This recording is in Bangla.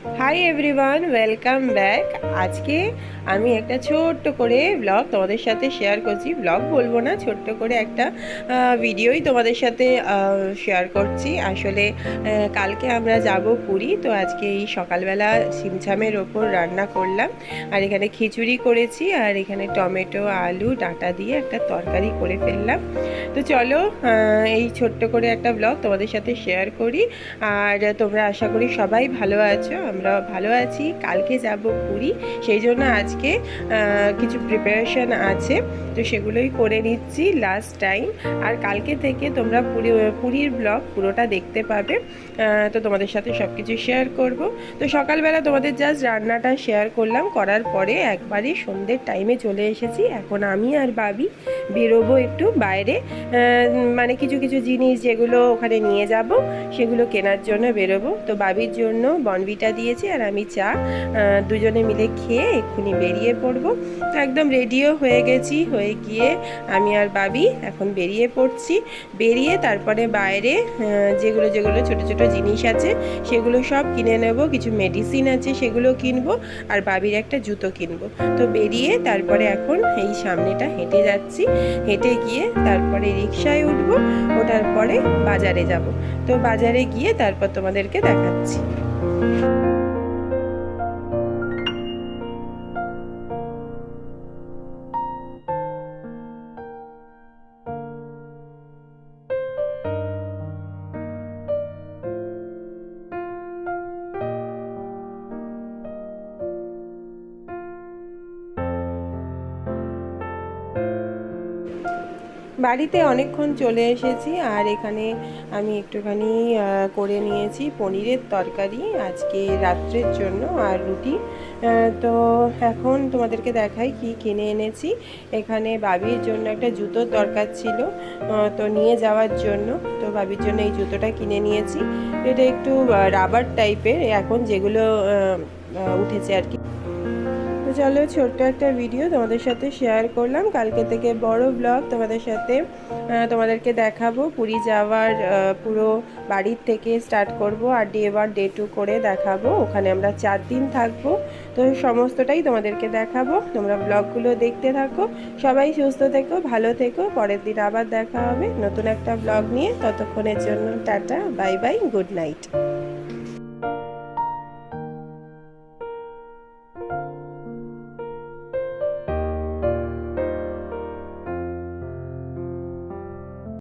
হাই এভরিওয়ান ওয়েলকাম ব্যাক আজকে আমি একটা ছোট্ট করে ব্লগ তোমাদের সাথে শেয়ার করছি। ব্লগ বলব না, ছোট্ট করে একটা ভিডিওই তোমাদের সাথে শেয়ার করছি। আসলে কালকে আমরা যাব পুরী, তো আজকে এই সকালবেলা সিমছামের ওপর রান্না করলাম। আর এখানে খিচুড়ি করেছি, আর এখানে টমেটো, আলু, ডাঁটা দিয়ে একটা তরকারি করে ফেললাম। তো চলো এই ছোট্ট করে একটা ব্লগ তোমাদের সাথে শেয়ার করি। আর তোমরা আশা করি সবাই ভালো আছো। আমরা ভালো আছি, কালকে যাব পুরী, সেই জন্য আজকে কিছু প্রিপারেশন আছে, তো সেগুলোই করে নিচ্ছি লাস্ট টাইম আর কালকে থেকে তোমরা পুরী, পুরীর ব্লগ পুরোটা দেখতে পাবে তো তোমাদের সাথে সব কিছু শেয়ার করব। তো সকালবেলা তোমাদের জাস্ট রান্নাটা শেয়ার করলাম, করার পরে একবারই সন্ধ্যের টাইমে চলে এসেছি। এখন আমি আর বাবি বেরোবো একটু বাইরে মানে কিছু কিছু জিনিস যেগুলো ওখানে নিয়ে যাব, সেগুলো কেনার জন্য বেরোবো। তো বাবির জন্য বনবিটা দিয়েছি আর আমি চা দুজনে মিলে খেয়ে এক্ষুনি বেরিয়ে পড়ব। তো একদম রেডিও হয়ে গেছি, হয়ে গিয়ে আমি আর বাবি এখন বেরিয়ে পড়ছি। বেরিয়ে তারপরে বাইরে যেগুলো যেগুলো ছোট ছোট জিনিস আছে সেগুলো সব কিনে নেব, কিছু মেডিসিন আছে সেগুলো কিনবো আর বাবির একটা জুতো কিনবো। তো বেরিয়ে তারপরে এখন এই সামনেটা হেঁটে যাচ্ছি। হেঁটে গিয়ে তারপরে রিক্সায় উঠবো, ওঠার পরে বাজারে যাব। তো বাজারে গিয়ে তারপর তোমাদেরকে দেখাচ্ছি। বাড়িতে অনেকক্ষণ চলে এসেছি আর এখানে আমি একটুখানি করে নিয়েছি পনিরের তরকারি আজকে রাত্রের জন্য আর রুটি। তো এখন তোমাদেরকে দেখাই কি কিনে এনেছি। এখানে বাবির জন্য একটা জুতোর দরকার ছিল তো নিয়ে যাওয়ার জন্য। তো বাবির জন্য এই জুতোটা কিনে নিয়েছি। এটা একটু রাবার টাইপের এখন যেগুলো উঠেছে আর কি। তো চলো, ছোট্ট একটা ভিডিও তোমাদের সাথে শেয়ার করলাম। কালকে থেকে বড় ব্লগ তোমাদের সাথে তোমাদেরকে দেখাবো। পুরী যাওয়ার পুরো বাড়ির থেকে স্টার্ট করব আর ডে ওয়ান ডে টু করে দেখাবো। ওখানে আমরা চার দিন থাকব। তো সমস্তটাই তোমাদেরকে দেখাবো। তোমরা ব্লগগুলো দেখতে থাকো। সবাই সুস্থ থেকো, ভালো থেকো। পরের দিন আবার দেখা হবে নতুন একটা ব্লগ নিয়ে। ততক্ষণের জন্য tata bye bye good night